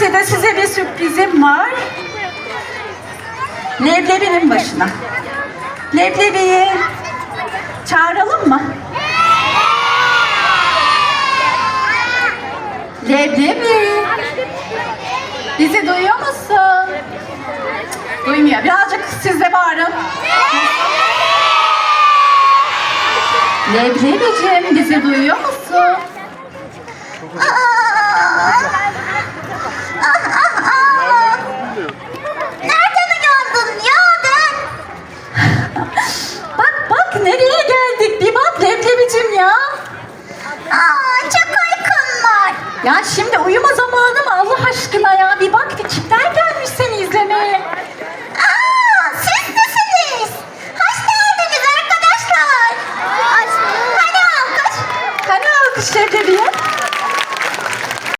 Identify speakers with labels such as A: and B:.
A: Dolayısıyla size bir sürprizim var. Leblebinin başına. Leblebiyi çağıralım mı? Leblebi. Bizi duyuyor musun? Duymuyor. Birazcık siz de bağırın. Leblebicim bizi duyuyor musun?
B: Aa çok uykum var.
A: Ya şimdi uyuma zamanı mı Allah aşkına ya? Bir bak bir kimler gelmiş seni izlemeye.
B: Aa siz misiniz? Hoş geldiniz arkadaşlar. Hoş Hani alkış?
A: Hani alkış Şevdeliye?